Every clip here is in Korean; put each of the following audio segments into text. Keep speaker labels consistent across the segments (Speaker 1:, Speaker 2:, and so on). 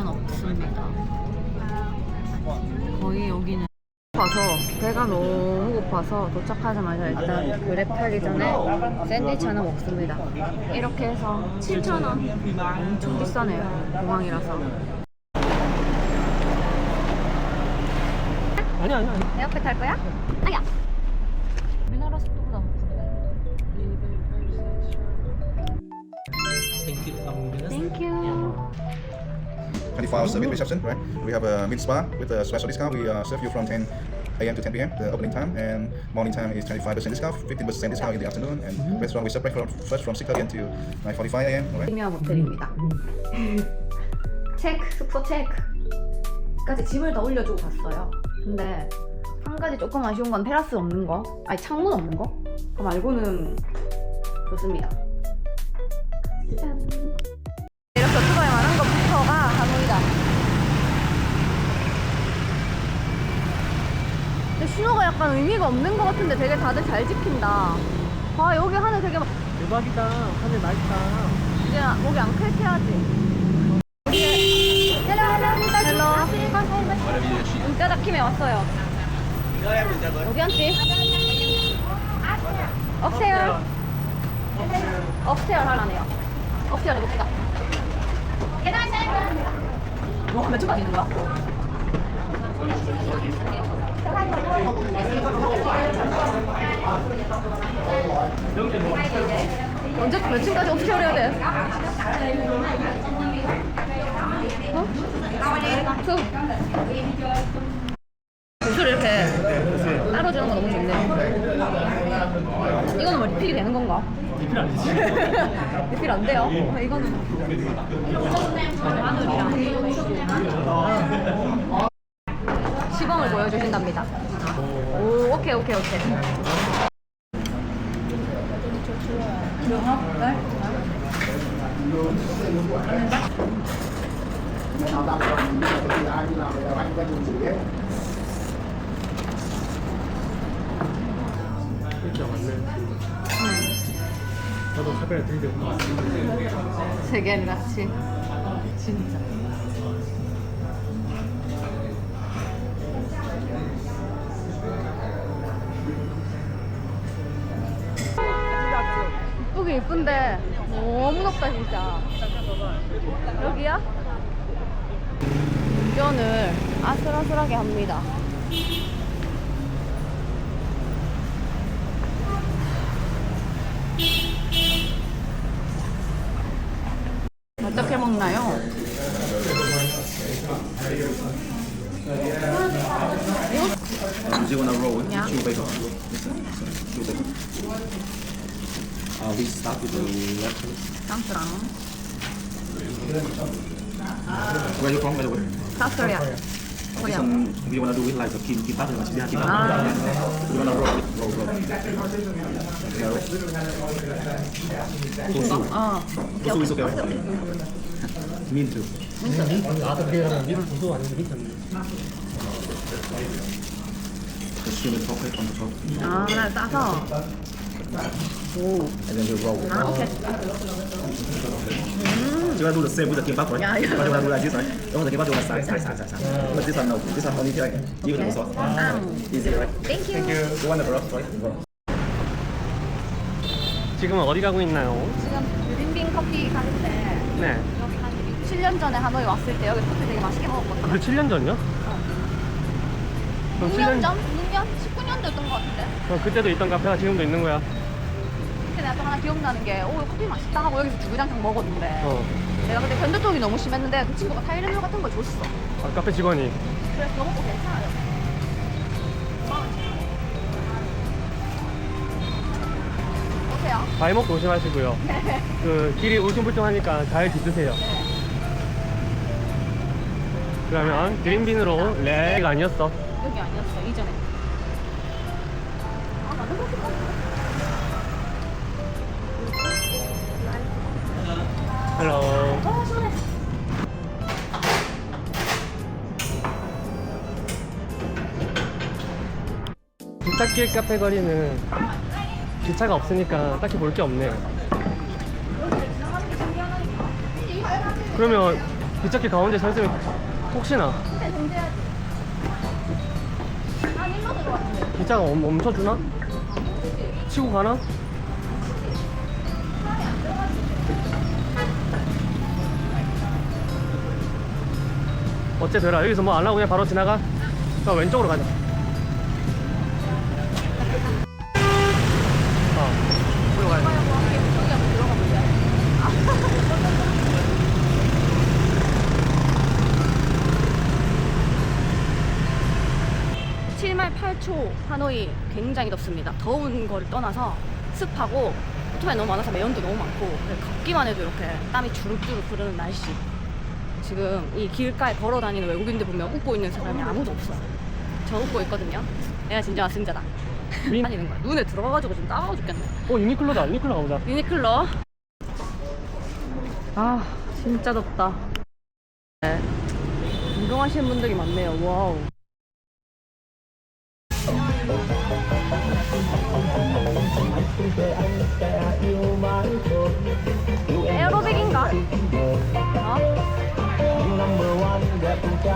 Speaker 1: 없습니다. 거의 여기는 고파서 배가 너무 고파서 도착하자마자 일단 그랩 타기 전에 샌드위치 하나 먹습니다. 이렇게 해서 7,000원. 엄청 비싸네요. 공항이라서.
Speaker 2: 아니 아니 아니
Speaker 1: 내 옆에 탈 거야? 아야.
Speaker 3: 24 hour service reception, right? We have a mid spa with a special discount. We uh, serve you from 10 a.m. to 10 p.m. The opening time and morning time is 25% discount, 15% discount in the afternoon, and restaurant we separate from first from 6 a.m. to 9:45 a.m. All right?
Speaker 1: 프리미엄 호텔입니다. 체크, 숙소 체크까지 짐을 다 올려주고 갔어요. 근데 한 가지 조금 아쉬운 건 테라스 없는 거, 아니 창문 없는 거? 그거 말고는 좋습니다. 짠. 이렇게 오토바이 많은 것부터가 하노이다. 근데 신호가 약간 의미가 없는 것 같은데 되게 다들 잘 지킨다. 아 여기 하늘 되게 막
Speaker 2: 대박이다 하늘 맑다
Speaker 1: 이제 목이 안 클해야지. 헬로 헬로 헬로. 문자 잡힘에 왔어요. 어디 앉지? 업세요. 업세요 하라네요. 업세요 해봅시다. 뭐 몇 초까지 있는 거야? 언제 몇 층까지 업세요 해야 돼? 어? 저 구슬 이렇게 따로 주는 거 너무 좋네. 이거는 뭐 리필이 되는 건가?
Speaker 2: 리필 안 되지
Speaker 1: 리필 안 돼요? 어, 이거는 마늘이랑 주신답니다. 오, 오케이, 오케이, 오케이. 네?
Speaker 2: 진짜 맞네 저도 카페를 들이대고
Speaker 1: 세계를 같이 진짜 이쁘긴 이쁜데. 너무 덥다 진짜. 여기야? 운전을 아슬아슬하게 합니다. 어떻게 먹나요?
Speaker 3: You Uh, we start with the left.
Speaker 1: 쌍스랑
Speaker 3: Where are you from, by the way?
Speaker 1: 사스리아
Speaker 3: This
Speaker 1: 코리아
Speaker 3: one we want to do with like the kim kimbap and chicken kimbap.
Speaker 1: Ah.
Speaker 3: We want to roll it, roll, roll. Yeah. Tofu.
Speaker 1: 어
Speaker 3: Tofu is okay, right? Mean too.
Speaker 2: 나도 그냥 미를 도도 아닌데 괜찮네
Speaker 3: The shrimp and chocolate on the top.
Speaker 1: 아, 하나 따서 오,
Speaker 3: And then we roll.
Speaker 1: 아, 오케이.
Speaker 3: You want to do the same with the kimbap, right?
Speaker 1: Yeah, yeah.
Speaker 3: But you want to do like this, right? You want the kimbap, you want to side, side, side, side, side. But this one, no. This one only like give it the sauce. Easy, right?
Speaker 1: Thank you.
Speaker 3: You want the broth, right? Broth.
Speaker 2: 지금은 어디 가고 있나요?
Speaker 1: 지금 뷰빙빙 커피 가는데
Speaker 2: 네
Speaker 1: 여기 한 7년 전에 하노이 왔을 때 여기 커피 되게 맛있게 먹었거든요.
Speaker 2: 그 7년 전이요? 그럼
Speaker 1: 6년 전? 6년? 19년 됐던 것 같은데.
Speaker 2: 그럼 그때도 있던 카페가 지금도 있는 거야
Speaker 1: 내가 또 하나 기억나는 게, 오, 커피 맛있다 하고 여기서 주구장창 먹었는데.
Speaker 2: 어
Speaker 1: 내가 그때 변두통이 너무 심했는데 그 친구가 타이레놀 같은 걸 줬어.
Speaker 2: 아, 카페 직원이
Speaker 1: 그래서 먹고 괜찮아요. 어때요?
Speaker 2: 먹고 조심하시고요 그 길이 울퉁불퉁하니까 잘 뒤드세요 그러면 그린빈으로 렉 아니었어
Speaker 1: 여기 아니었어, 이전에. 시원해.
Speaker 2: 기찻길 카페 거리는 기차가 없으니까 딱히 볼 게 없네요. 그러면 기찻길 가운데 서 있으면 혹시나 기차가 멈- 멈춰주나? 치고 가나? 어째 되라 여기서 뭐 안 하고 그냥 바로 지나가? 그럼 왼쪽으로 가자 어 이리로 가야 돼
Speaker 1: 칠말 8초 하노이 굉장히 덥습니다. 더운 거를 떠나서 습하고 오토바이 너무 많아서 매연도 너무 많고 걷기만 해도 이렇게 땀이 주룩주룩 흐르는 날씨. 지금 이 길가에 걸어 다니는 외국인들 보면 웃고 있는 사람이 아무도 없어. 저 웃고 있거든요. 내가 진짜 승자다.
Speaker 2: 민-
Speaker 1: 다니는 거야. 눈에 들어가가지고 좀 따가워 죽겠네.
Speaker 2: 어 유니클로다 유니클로 가보자
Speaker 1: 유니클로. 아 진짜 덥다. 네. 운동하시는 분들이 많네요. 와우. 에어로빅인가?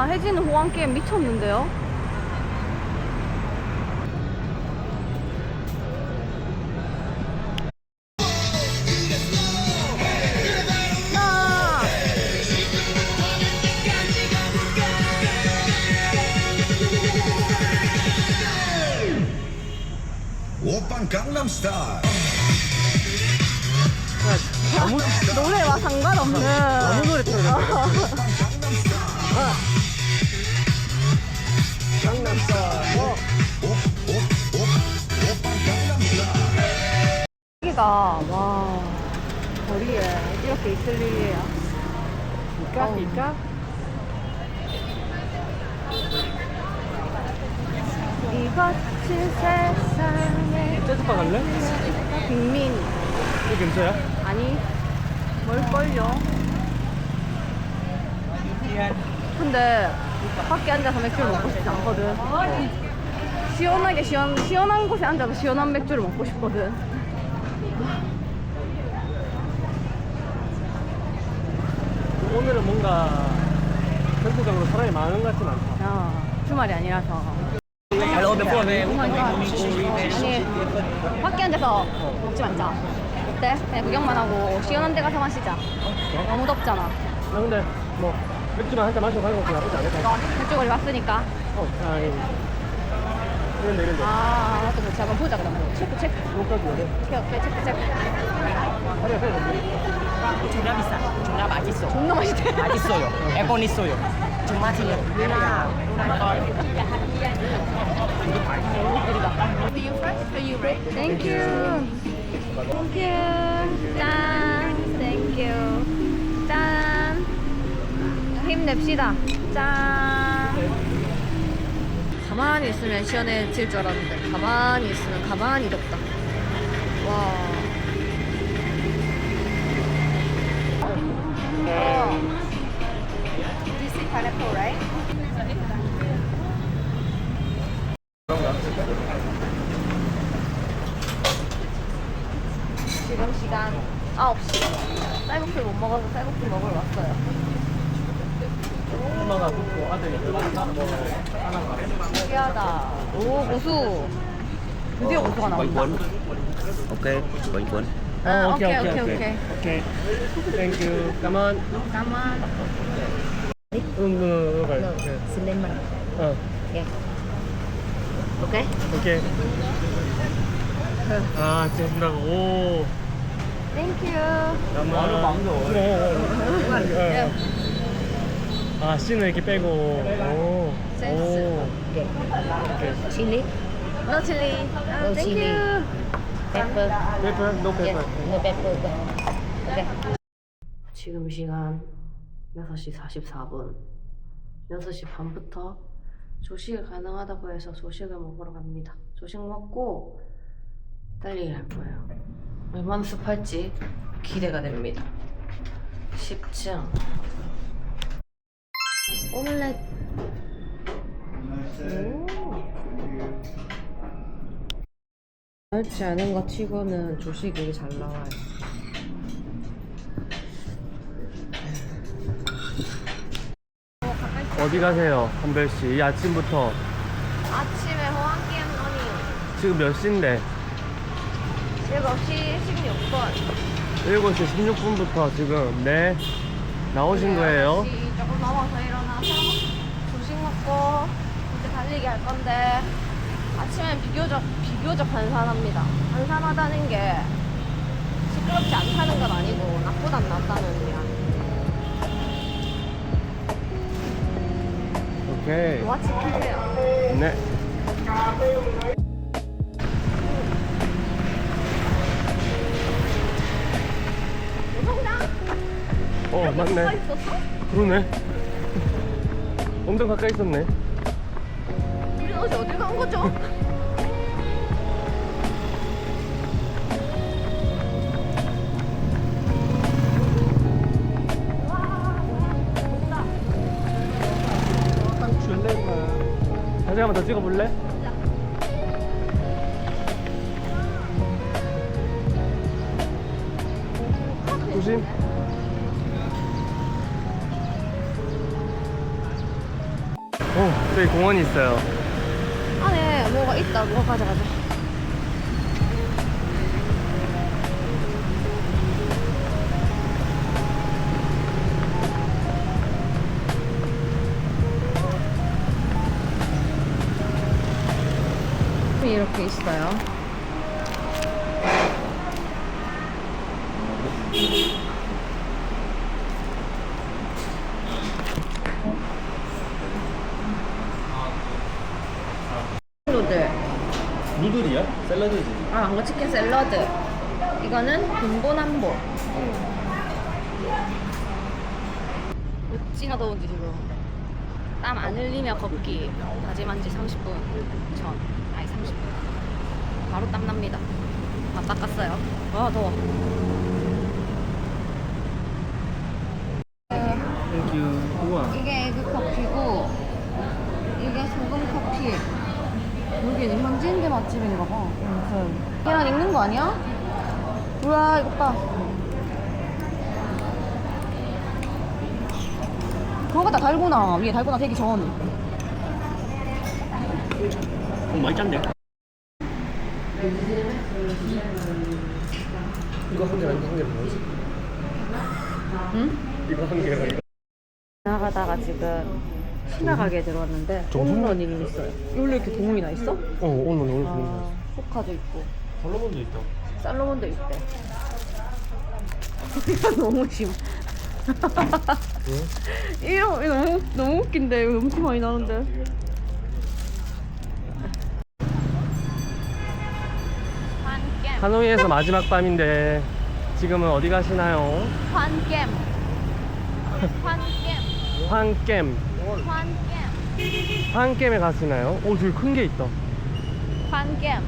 Speaker 1: 와, 해지는 호황 게임 미쳤는데요? 여기가 와 거리에 이렇게 있을 일이에요.
Speaker 2: 이까 이까
Speaker 1: 이 거친 세상에
Speaker 2: 재즈바 갈래?
Speaker 1: 빅민
Speaker 2: 이 근처야?
Speaker 1: 아니 뭘걸요? 근데 밖에 앉아서 맥주를 먹고 싶지 않거든. 시원하게 시원 시원한 곳에 앉아서 시원한 맥주를 먹고 싶거든.
Speaker 2: 오늘은 뭔가 전체적으로 사람이 많은 것 같진 않다
Speaker 1: 야, 주말이 아니라서.
Speaker 2: Hello, the phone.
Speaker 1: 아니 밖에 앉아서 먹지 말자. 어때? 그냥 구경만 하고 시원한 데 가서 마시자. 너무 덥잖아.
Speaker 2: 나 근데 뭐 맥주만 한잔 마시고 가는 것도 나쁘지 않을까?
Speaker 1: 이쪽으로 왔으니까.
Speaker 2: 어, 아니 이런데 이런데
Speaker 1: 아, 맞다. 그렇지. 한번 보자 그러면. 체크 체크.
Speaker 2: 여기까지 오네
Speaker 1: 오케이 오케이 체크 체크.
Speaker 2: 허리가 세
Speaker 4: 존나 비싸. 존나 맛있어.
Speaker 1: 존나 맛있대.
Speaker 4: 맛있어요. 에건 있어요. 정말 틀려. 누나.
Speaker 1: Thank you. Thank you. 짠. Thank you. 짠. 힘냅시다. 짠. 가만히 있으면 시원해질 줄 알았는데 가만히 있으면 가만히 덥다. 와. 지금 시간 9시. 쌀국수 못 먹어서 쌀국수 먹으러 왔어요. 신기하다. 오, 고수. 드디어 고수가 나온다.
Speaker 4: Okay.
Speaker 1: 아,
Speaker 2: 어,
Speaker 1: 오케이, 오케이, 오케이.
Speaker 2: 오케이 땡큐 까만
Speaker 1: 까만.
Speaker 2: 응응 응
Speaker 4: Xin lên mình.
Speaker 2: 어
Speaker 4: Ok.
Speaker 2: 오케이 아 진짜고 오
Speaker 1: 땡큐.
Speaker 2: 까만 그래 아 씨는 이렇게 빼고 오
Speaker 1: 센스.
Speaker 2: 오.
Speaker 4: Ok. Chili.
Speaker 1: No chili. 아,
Speaker 4: No chili.
Speaker 1: 땡 큐.
Speaker 4: Pepper.
Speaker 2: 페퍼 노
Speaker 4: Yes.
Speaker 2: 페퍼
Speaker 4: No pepper. Ok.
Speaker 1: 지금 시간 6시 44분. 6시 반부터 조식이 가능하다고 해서 조식을 먹으러 갑니다. 조식 먹고 달리기 할 거예요. 얼마나 습할지 기대가 됩니다. 10층. 오믈렛. 얇지 않은 거 치고는 조식이 잘 나와요.
Speaker 2: 어디 가세요 한별 씨? 이 아침부터
Speaker 1: 아침에 호황기엠 러닝
Speaker 2: 지금 몇 시인데?
Speaker 1: 7시 16분
Speaker 2: 7시 16분부터 지금 네 나오신 거예요?
Speaker 1: 조금 넘어서 일어나서 조식 먹고 이제 달리기 할 건데 아침엔 비교적 비교적 한산합니다. 한산하다는 게 시끄럽지 않다는 건 아니고 나보다 낫다는 의미야.
Speaker 2: 오케이.
Speaker 1: 와 지키세요
Speaker 2: 네.
Speaker 1: 운동장?
Speaker 2: 어 맞네.
Speaker 1: 서 있었어?
Speaker 2: 그러네. 엄청 가까이 있었네
Speaker 1: 어제 어딜 간 거죠?
Speaker 2: 사진 한번 더 찍어볼래? 조심 어 저기 공원이 있어요
Speaker 1: 있다 뭐 가자 가자 이렇게 있어요 샐러드
Speaker 2: 누들이야? 샐러드지
Speaker 1: 아, 망고 치킨 샐러드. 이거는 군보남보. 어찌나 더운지 지금. 땀 안 흘리며 걷기. 다짐한 지 30분 전. 아니, 30분. 바로 땀 납니다. 밥 닦았어요. 아, 더워.
Speaker 2: 땡큐 우와
Speaker 1: 이게 에그 커피고, 이게 소금 커피. 여기는 현지인들 맛집인가 봐. 무슨. 계란 익는 거 아니야? 우와, 이거 봐. 그런 거다 달고나. 위에 달고나 되기 전.
Speaker 2: 어, 많이 짠데? 이거 한 개랑 이거 한 개랑 뭐지?
Speaker 1: 응?
Speaker 2: 이거 한 개랑 이거
Speaker 1: 지나가다가 지금 신화 가게에 들어왔는데
Speaker 2: 정말?
Speaker 1: 홈런닝이 있어요. 원래 이렇게 동물이 나 있어?
Speaker 2: 어 오늘 오늘
Speaker 1: 아, 포카도 있고
Speaker 2: 솔로몬도 있다
Speaker 1: 살로몬도 있대. 이거 너무 심. 이거 이거 너무 너무 웃긴데 이거 너무 티 많이 나는데. 환겜
Speaker 2: 하노이에서 마지막 밤인데 지금은 어디 가시나요?
Speaker 1: 환겜 환겜
Speaker 2: 황겜
Speaker 1: 환겜
Speaker 2: 황겜에 가시나요? 오 저기 큰게 있다
Speaker 1: 환겜.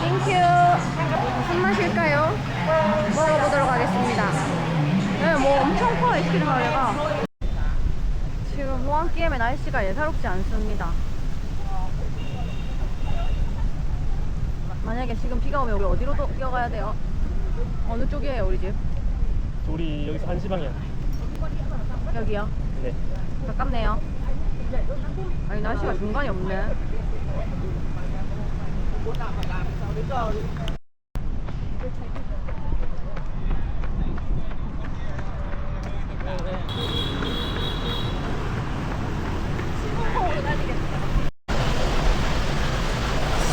Speaker 1: 땡큐. 무슨 시키는 거래가 지금 호안게임의 날씨가 예사롭지 않습니다. 오면 우리 어디로 도 뛰어가야 돼요? 어느 쪽이에요 우리 집?
Speaker 2: 우리 여기서 한시 방향.
Speaker 1: 여기요.
Speaker 2: 네.
Speaker 1: 가깝네요. 아니 날씨가 중간이 없네.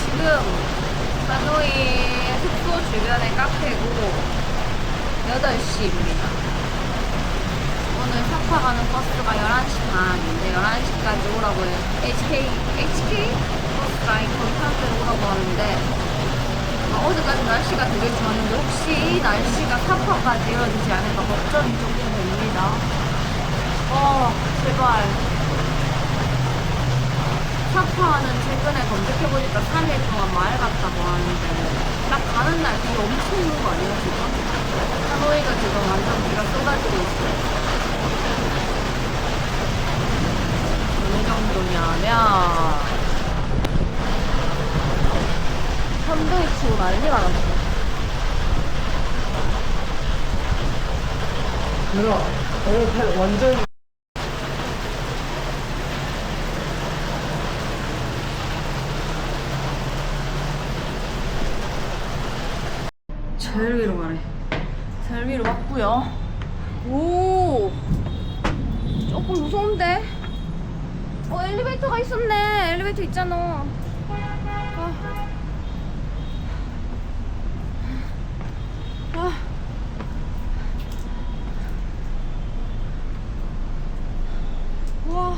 Speaker 1: 지금 하노이 숙소 주변의 카페고 8시입니다. 오늘 사파 가는 버스가 11시 반인데 11시까지 오라고 해요. HK, HK? 버스가 거기 사람들 오라고 하는데 아, 어제까지 날씨가 되게 좋았는데 혹시 이 날씨가 사파까지 이어지지 않을까 걱정이 조금 됩니다. 어, 제발. 사파는 최근에 검색해보니까 3일 동안 맑았다고 하는데 딱 가는 날 비 엄청 오는 거 아니에요 지금? 하노이가 지금 완전 비가 쏟아지고 있어요. 어느 정도냐면 천둥이 치고 난리가 났어.
Speaker 2: 들어. 오늘 완전
Speaker 1: 제일 위로 가래. 제일 위로 왔고요. 오, 조금 무서운데? 어 엘리베이터가 있었네. 엘리베이터 있잖아. 아. 아. 와.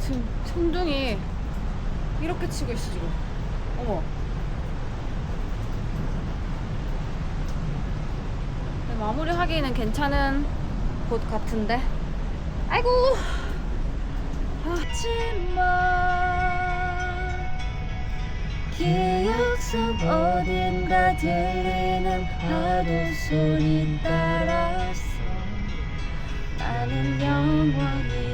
Speaker 1: 지금 천둥이 이렇게 치고 있어 지금. 어머. 네, 마무리하기에는 괜찮은 곳 같은데. 아이고. 하지만 기억 속 어딘가 들리는 파도 소리 따라서 나는 영원히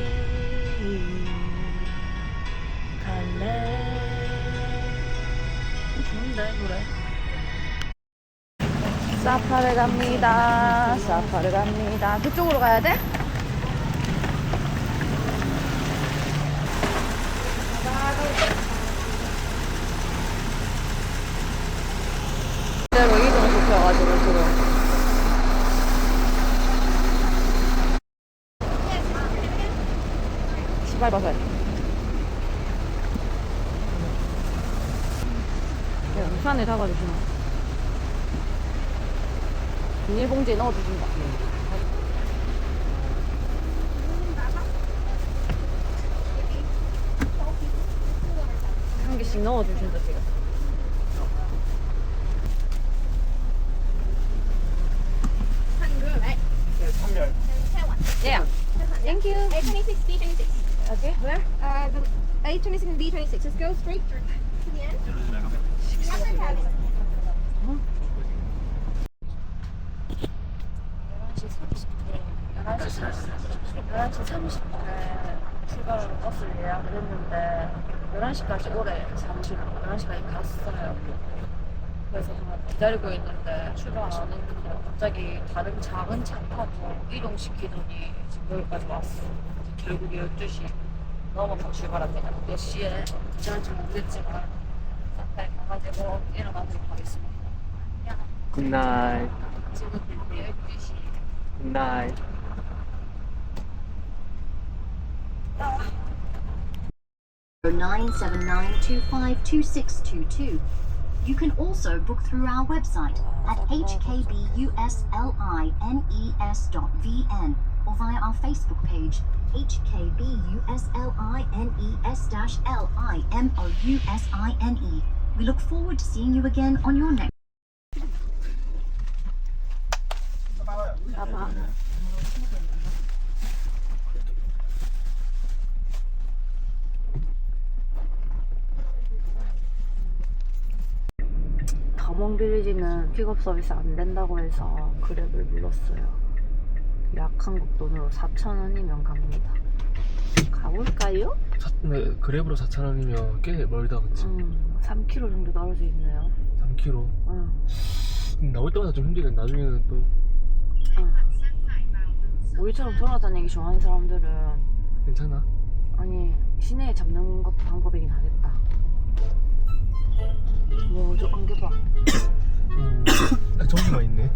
Speaker 1: 사파를 갑니다. 사파를 갑니다. 그쪽으로 가야 돼? 대로 이동 우산에 잡아주시나? 비닐 봉지에 넣어주신다. 한 개씩 넣어주신다, 지금. Yeah. Thank you.
Speaker 5: A26, B26.
Speaker 1: Okay, where?
Speaker 5: Uh, the A26 and B26. Just go straight to the end. The upper cabin.
Speaker 1: 11시 30분에 출발하는 버스를 예약을 했는데 11시까지 오래 잠시만 11시까지 갔어요. 그래서 기다리고 있는데 출발 안 했는데 갑자기 다른 작은 차 타고 이동시키더니 지금 여기까지 왔어 결국 12시 넘어서 출발합니다. 몇 시에? 도착할지 모르겠지만 싹다 가가지고 일어나도록 하겠습니다. 안녕.
Speaker 2: 굿나잇.
Speaker 1: 지금 12시.
Speaker 2: 굿나잇.
Speaker 6: Nine seven nine two five two six two two. You can also book through our website at hkbusliines.vn or via our Facebook page hkbusliines-limousin. We look forward to seeing you again on your next.
Speaker 1: 더몽 빌리지는 픽업 서비스 안 된다고 해서 그랩을 불렀어요. 약 한국 돈으로 4,000원이면 갑니다. 가볼까요?
Speaker 2: 사, 네, 그랩으로 4,000원이면 꽤 멀다 그치?
Speaker 1: 음, 3km 정도 떨어져 있네요.
Speaker 2: 3km
Speaker 1: 응,
Speaker 2: 나올 때마다 좀 힘들겠네 나중에는 또
Speaker 1: 응. 우리처럼 돌아다니기 좋아하는 사람들은
Speaker 2: 괜찮아?
Speaker 1: 아니 시내에 잡는 것도 방법이긴 하겠다. 와, 저 안개 봐.
Speaker 2: 음. 아, 저기만 있네